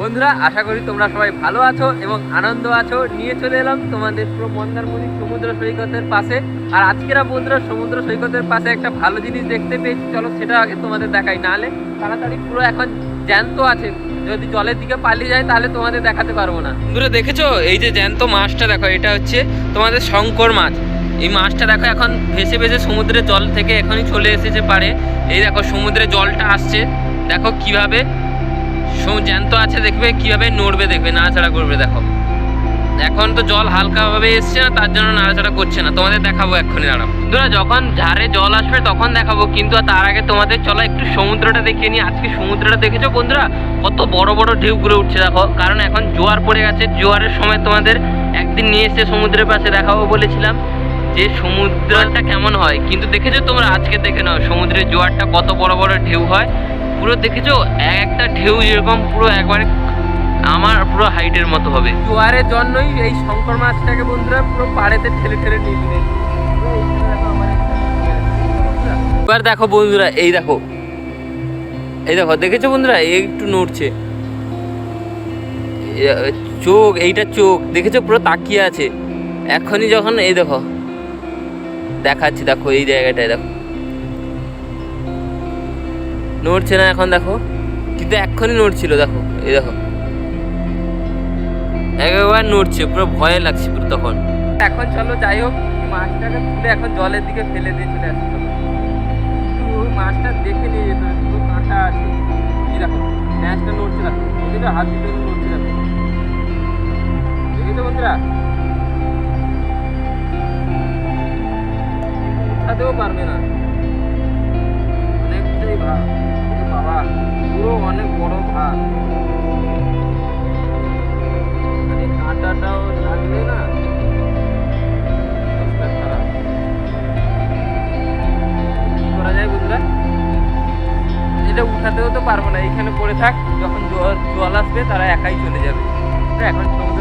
বন্ধুরা, আশা করি তোমরা সবাই ভালো আছো এবং আনন্দ আছো। নিয়ে চলে এলাম তোমাদের পুরো মন্দারমণি সমুদ্র সৈকতের পাশে। আর আজকেরা বন্ধুরা, সমুদ্র সৈকতের পাশে একটা ভালো জিনিস দেখতে পেয়েছি। চলো সেটা আগে তোমাদের দেখাই। নাহলে তাড়াতাড়ি পুরো এখন জ্যান্ত আছে। যদি জলের দিকে পালিয়ে যায়, তাহলে তোমাদের দেখাতে পারব না। বন্ধুরা, দেখেছ? এই যে জ্যান্ত মাছটা দেখো, এটা হচ্ছে তোমাদের শঙ্কর মাছ। এই মাছটা দেখো এখন ভেসে ভেসে সমুদ্রের জল থেকে এখনই চলে এসেছে পারে। এই দেখো সমুদ্রে জলটা আসছে। দেখো কীভাবে জ্যান্ত আছে দেখবে, কীভাবে নড়বে দেখবে, নাড়াচাড়া করবে, দেখো। এখন তো জল হালকাভাবে এসছে না, তার জন্য নাড়াচাড়া করছে না। তোমাদের দেখাবো এক্ষুনি, দাঁড়াও। বন্ধুরা, যখন ঝাড়ে জল আসবে, তখন দেখাবো, কিন্তু তার আগে তোমাদের চলো একটু সমুদ্রটা দেখিয়ে নিই। আজকে সমুদ্রটা দেখেছ বন্ধুরা? কত বড় বড় ঢেউ ঘুরে উঠছে, দেখো। কারণ এখন জোয়ার পড়ে গেছে। জোয়ারের সময় তোমাদের একদিন নিয়ে এসে সমুদ্রের পাশে, দেখাবো বলেছিলাম যে সমুদ্রটা কেমন হয়। কিন্তু দেখেছ তোমরা? আজকে দেখে নাও, সমুদ্রের জোয়ারটা কত বড় বড় ঢেউ হয়। পুরো দেখেছ? এক একটা ঢেউ যেরকম পুরো একবারে আমার পুরো হাইটের মতো হবে। জোয়ারের জন্যই এই শঙ্কর মাছটাকে বন্ধুরা পুরো পাড়েতে ঠেলে ঠেলে নিয়ে এবার দেখো বন্ধুরা, এই দেখো। এই দেখো, দেখেছ বন্ধুরা? একটু নড়ছে। চোখ, এইটা চোখ। দেখেছ? পুরো তাকিয়ে আছে। এখনই যখন এই দেখো, দেখাচ্ছি, দেখো এই জায়গাটায়, দেখো। নড়ছে না এখন, দেখো। কিন্তু এক্ষুনি নড়ছিল, দেখো, এই দেখো। একবার নড়ছে, পুরো ভয় লাগছে পুরো তখন। এখন চলো, যাই হোক মাছটাকে তুলে এখন জলের দিকে ফেলে দিয়ে চলে ওই মাছটা দেখে নিয়ে যেতে কাঁটা আছে। এই দেখো, ম্যাচটা নড়ছে, দেখো বুঝলি হাত দিতে নড়ছে, দেখো। দেখেছ বন্ধুরা? উঠাতেও পারবে না। অনেকটাই পুরো অনেক বড় ভাগ মানে কাঁটাটাও লাগলে না? করা যায় বুঝলে এটা উঠাতেও তো পারব না, এখানে পড়ে থাক, যখন জল জল আসবে তারা একাই চলে যাবে। এখন সমুদ্র